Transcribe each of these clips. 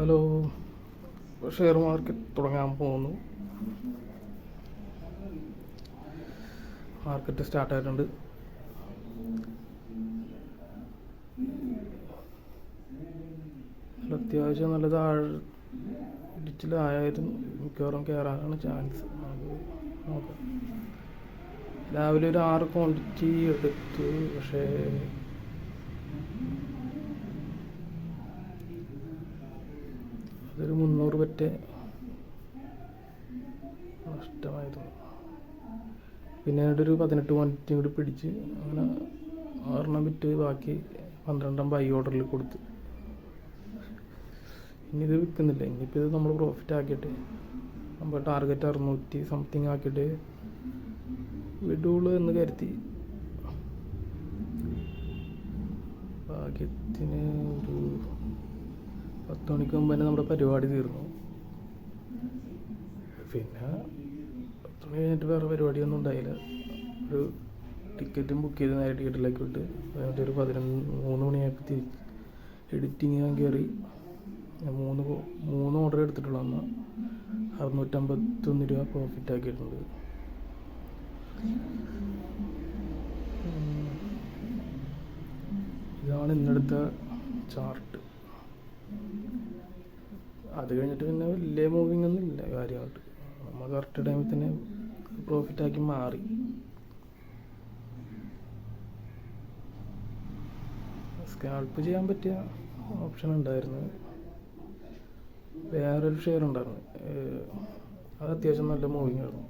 Hello share market തുടങ്ങാൻ പോകുന്നു. Market start ആയിട്ടുണ്ട്. നല്ല അത്യാവശ്യം നല്ല താഴ് ഇടിച്ചിലായിരുന്നു മിക്കവാറും കയറാനാണ് ചാൻസ്. രാവിലെ ഒരു ആറ് ക്വാണ്ടിറ്റി എടുത്തു. പക്ഷേ അതൊരു മുന്നൂറ് പറ്റേ നഷ്ടമായിരുന്നു പിന്നെ ഒരു പതിനെട്ട് ക്വാണ്ടിറ്റി കൂടി പിടിച്ച് അങ്ങനെ ആറെണ്ണം വിറ്റ് ബാക്കി പന്ത്രണ്ടെണ്ണം ബൈ ഓർഡറിൽ കൊടുത്തു. ഇനി ഇത് വിൽക്കുന്നില്ല ഇനിയിപ്പോൾ ഇത് നമ്മൾ പ്രോഫിറ്റ് ആക്കിയിട്ട് നമ്മൾ ടാർഗറ്റ് അറുന്നൂറ്റി സംതിങ് ആക്കിയിട്ട് വിടുള്ളൂ എന്ന് കരുതി. ഭാഗ്യത്തിന് ഒരു പത്ത് മണിക്ക് മുമ്പ് തന്നെ നമ്മുടെ പരിപാടി തീർന്നു. പിന്നെ പത്ത് മണി കഴിഞ്ഞിട്ട് വേറെ പരിപാടിയൊന്നും ഉണ്ടായില്ല. ഒരു ടിക്കറ്റും ബുക്ക് ചെയ്ത് നേരെ ടിക്കറ്റിലേക്ക് വിട്ട്. എന്നിട്ട് ഒരു പതിനൊന്ന് മൂന്ന് മണിയായപ്പോൾ തിരിച്ച് എഡിറ്റിങ് ഞാൻ കയറി. ഞാൻ മൂന്ന് മൂന്ന് ഓർഡർ എടുത്തിട്ടുള്ള അന്ന്. അറുന്നൂറ്റമ്പത്തൊന്ന് രൂപ പ്രോഫിറ്റ് ആക്കിയിട്ടുണ്ട്. ഇതാണ് ഇന്നെടുത്ത ചാർട്ട് അത് കഴിഞ്ഞിട്ട് പിന്നെ വലിയ മൂവിങ് ഒന്നും ഇല്ല കാര്യമായിട്ട്. നമ്മൾ കറക്റ്റ് ടൈമിൽ തന്നെ പ്രോഫിറ്റ് ആക്കി മാറി. സ്കാൽപ്പ് ചെയ്യാൻ പറ്റിയ ഓപ്ഷൻ ഉണ്ടായിരുന്നു. വേറൊരു ഷെയർ ഉണ്ടായിരുന്നു. അത് അത്യാവശ്യം നല്ല മൂവിങ് ആയിരുന്നു.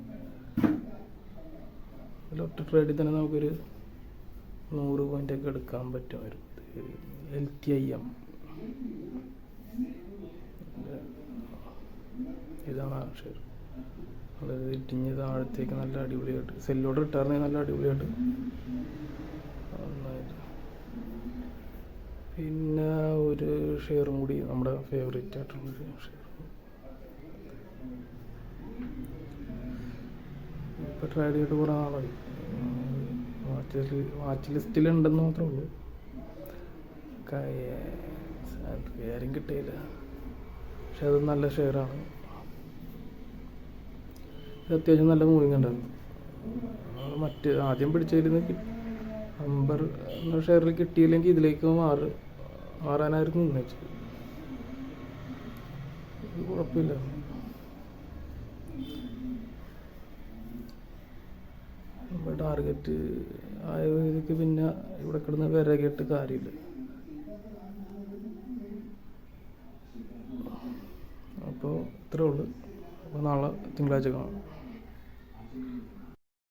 ഒറ്റ ട്രേഡിൽ തന്നെ നമുക്കൊരു നൂറ് പോയിന്റ് ഒക്കെ എടുക്കാൻ പറ്റുമായിരുന്നു. എൽ ടി ഐ എം ഇതാണ് ഷെയർ അതായത് ഇടിഞ്ഞ് താഴത്തേക്ക് നല്ല അടിപൊളിയായിട്ട്. സെല്ലോട് ഇട്ടായിരുന്നെങ്കിൽ നല്ല അടിപൊളിയായിട്ട്. പിന്നെ ഒരു ഷെയറും കൂടി നമ്മുടെ ഫേവറേറ്റ് ആയിട്ടുള്ള ഷെയർ ഇപ്പോൾ ട്രൈഡ് ചെയ്തിട്ട് കുറേ ആളായി വാച്ച് വാച്ച് ലിസ്റ്റിലുണ്ടെന്ന് മാത്രമേ ഉള്ളൂ. കാര്യം കിട്ടിയില്ല. പക്ഷെ അത് നല്ല ഷെയറാണ് ഇത് അത്യാവശ്യം നല്ല മൂവിങ് ഉണ്ടായിരുന്നു മറ്റ് ആദ്യം പിടിച്ചതിൽ നമ്പർ ഷെയറിൽ കിട്ടിയില്ലെങ്കിൽ ഇതിലേക്ക് മാറ്. മാറാനായിരുന്നു നിന്നേച്ചത്. ഇത് കുഴപ്പമില്ല. ടാർഗറ്റ് ആയുർവേദിക്ക് പിന്നെ ഇവിടെ കിടന്ന് വിറകിട്ട് കാര്യമില്ല. അപ്പോൾ ഇത്രേ ഉള്ളൂ. അപ്പോൾ നാളെ തിങ്കളാഴ്ച കാണാം.